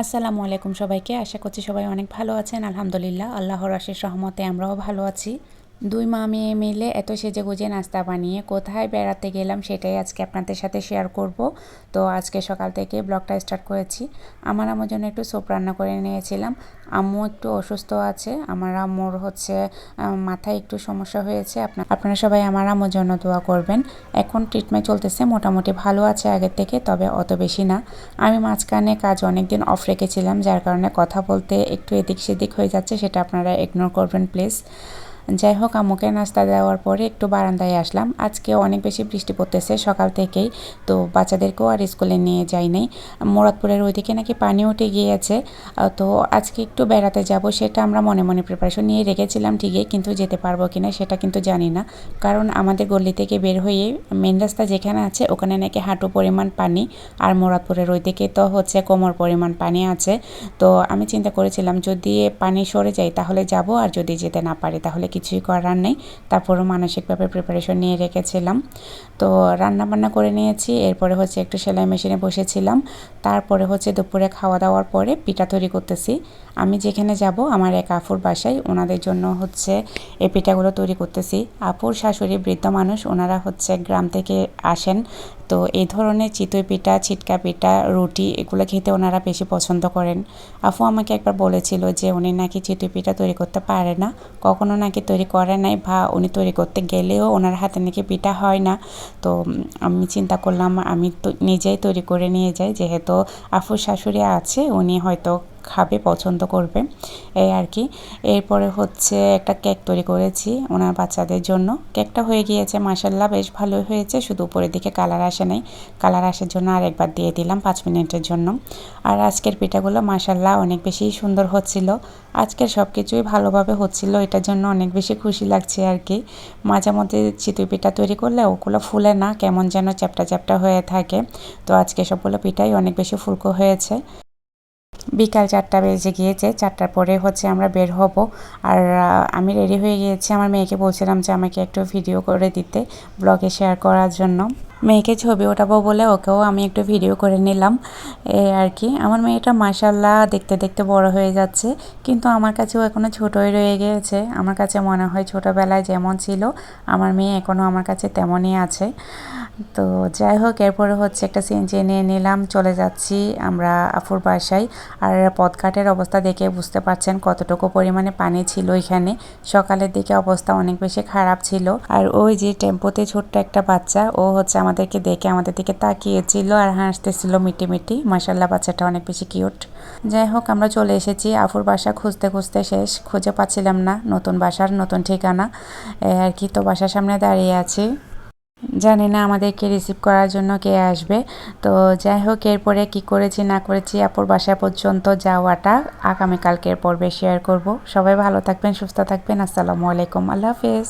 আসসালামু আলাইকুম সবাইকে। আশা করছি সবাই অনেক ভালো আছেন। আলহামদুলিল্লাহ, আল্লাহর আশিস রহমতে আমরাও ভালো আছি। দুই মা মেয়ে মিলে এত সেজে গুজে নাস্তা বানিয়ে কোথায় বেড়াতে গেলাম সেটাই আজকে আপনাদের সাথে শেয়ার করব। তো আজকে সকাল থেকে ব্লগটা স্টার্ট করেছি। আমার আমার জন্য একটু সোপ রান্না করে নিয়েছিলাম। আম্মু একটু অসুস্থ আছে, আমার আম্মুর হচ্ছে মাথায় একটু সমস্যা হয়েছে। আপনার আপনারা সবাই আমার আম্মুর জন্য দোয়া করবেন। এখন ট্রিটমেন্ট চলতেছে, মোটামুটি ভালো আছে আগের থেকে, তবে অত বেশি না। আমি মাঝখানে কাজ অনেকদিন অফ রেখেছিলাম, যার কারণে কথা বলতে একটু এদিক সেদিক হয়ে যাচ্ছে, সেটা আপনারা ইগনোর করবেন প্লিজ যাই হোক আম্মুকে নাস্তা দেওয়ার পরে একটু বারান্দায় আসলাম। আজকে অনেক বেশি বৃষ্টি পড়তেছে সকাল থেকেই, তো বাচ্চাদেরকেও আর স্কুলে নিয়ে যাই নাই। মুরাদপুরের ওইদিকে নাকি পানি উঠে গিয়েছে তো আজকে একটু বেড়াতে যাব, সেটা আমরা মনে মনে প্রিপারেশন নিয়ে রেখেছিলাম ঠিকই, কিন্তু যেতে পারব কিনা সেটা কিন্তু জানি না। কারণ আমাদের গল্লি থেকে বের হয়ে মেন রাস্তা যেখানে আছে, ওখানে নাকি হাঁটু পরিমাণ পানি, আর মুরাদপুরের ওইদিকে তো হচ্ছে কোমর পরিমাণ পানি আছে। তো আমি চিন্তা করেছিলাম, যদি পানি সরে যায় তাহলে যাব, আর যদি যেতে না পারি তাহলে কিছুই করার নেই। তারপরও মানসিকভাবে প্রিপারেশন নিয়ে রেখেছিলাম। তো রান্না বান্না করে নিয়েছি, এরপরে হচ্ছে একটু সেলাই মেশিনে বসেছিলাম। তারপরে হচ্ছে দুপুরে খাওয়া দাওয়ার পরে পিঠা তৈরি করতেছি। আমি যেখানে যাব, আমার এক আফুর বাসায় ওনাদের জন্য হচ্ছে এই পিঠাগুলো তৈরি করতেছি। আপুর শাশুড়ি বৃদ্ধ মানুষ, ওনারা হচ্ছে গ্রাম থেকে আসেন তো এই ধরনের চিতই পিঠা, ছিটকা পিঠা, রুটি এগুলো খেতে ওনারা বেশি পছন্দ করেন। আফু আমাকে একবার বলেছিল যে উনি নাকি চিতই পিঠা তৈরি করতে পারে না। কখনো নাকি তৈরি করে নাই বা উনি তৈরি করতে গেলেও ওনার হাতে নাকি পিঠা হয় না। তো আমি চিন্তা করলাম, আমি নিজেই তৈরি করে নিয়ে যাই। যেহেতু আফুর শাশুড়ি আছে, উনি হয়তো খাবে, পছন্দ করবে। এই আর কি। এরপরে হচ্ছে একটা কেক তৈরি করেছি ওনার বাচ্চাদের জন্য। কেকটা হয়ে গিয়েছে মাসাল্লাহ বেশ ভালোই হয়েছে। শুধু উপরের দিকে কালার আসে নাই। কালার আসার জন্য আরেকবার দিয়ে দিলাম পাঁচ মিনিটের জন্য। আর আজকের পিঠাগুলো মাসাল্লাহ অনেক বেশি সুন্দর হচ্ছিল। আজকের সব কিছুই ভালোভাবে হচ্ছিল। এটার জন্য অনেক বেশি খুশি লাগছে আর কি। মাঝে মধ্যে চিতই পিঠা তৈরি করলে ওগুলো ফুলে না, কেমন যেন চ্যাপটা চ্যাপটা হয়ে থাকে। তো আজকে সবগুলো পিঠাই অনেক বেশি ফুলকো হয়েছে। বিকাল চারটা বেজে গিয়েছে, চারটার পরে হচ্ছে আমরা বের হব। আর আমি রেডি হয়ে গিয়েছি, আমার মেয়েকে বলছিলাম যে আমাকে একটু ভিডিও করে দিতে ব্লগে শেয়ার করার জন্য। মেয়েকে ছবি ওঠাবো বলে ওকেও আমি একটু ভিডিও করে নিলাম। এই আর কি। আমার মেয়েটা মাসাল্লাহ দেখতে দেখতে বড় হয়ে যাচ্ছে, কিন্তু আমার কাছেও এখনও ছোটোই রয়ে গিয়েছে। আমার কাছে মনে হয় ছোটোবেলায় যেমন ছিল, আমার মেয়ে এখনও আমার কাছে তেমনই আছে। তো যাই হোক, এরপরে হচ্ছে একটা সিএনজি নিয়ে নিলাম, চলে যাচ্ছি আমরা আফুর বাসায়। আর পথঘাটের অবস্থা দেখে বুঝতে পারছেন কতটুকু পরিমাণে পানি ছিল এখানে। সকালের দিকে অবস্থা অনেক বেশি খারাপ ছিল। আর ওই যে টেম্পোতে ছোট্ট একটা বাচ্চা, ও হচ্ছে আমাদেরকে দেখে আমাদের দিকে তাকিয়েছিল আর হাসতেছিল মিটি মিটি। মাসাল্লাহ বাচ্চাটা অনেক বেশি কিউট যাই হোক, আমরা চলে এসেছি আফুর বাসা খুঁজতে খুঁজতে শেষ। খুঁজে পাচ্ছিলাম না, নতুন বাসার নতুন ঠিকানা। আর কি, তো বাসার সামনে দাঁড়িয়ে আছি। জানি না আমাদেরকে রিসিভ করার জন্য কে আসবে। তো যাই হোক, এরপরে কি করেছি না করেছি আপুর বাসা পর্যন্ত যাওয়াটা আগামীকালকের পর্বে শেয়ার করব। সবাই ভালো থাকবেন, সুস্থ থাকবেন। আসসালামু আলাইকুম, আল্লাহ হাফেজ।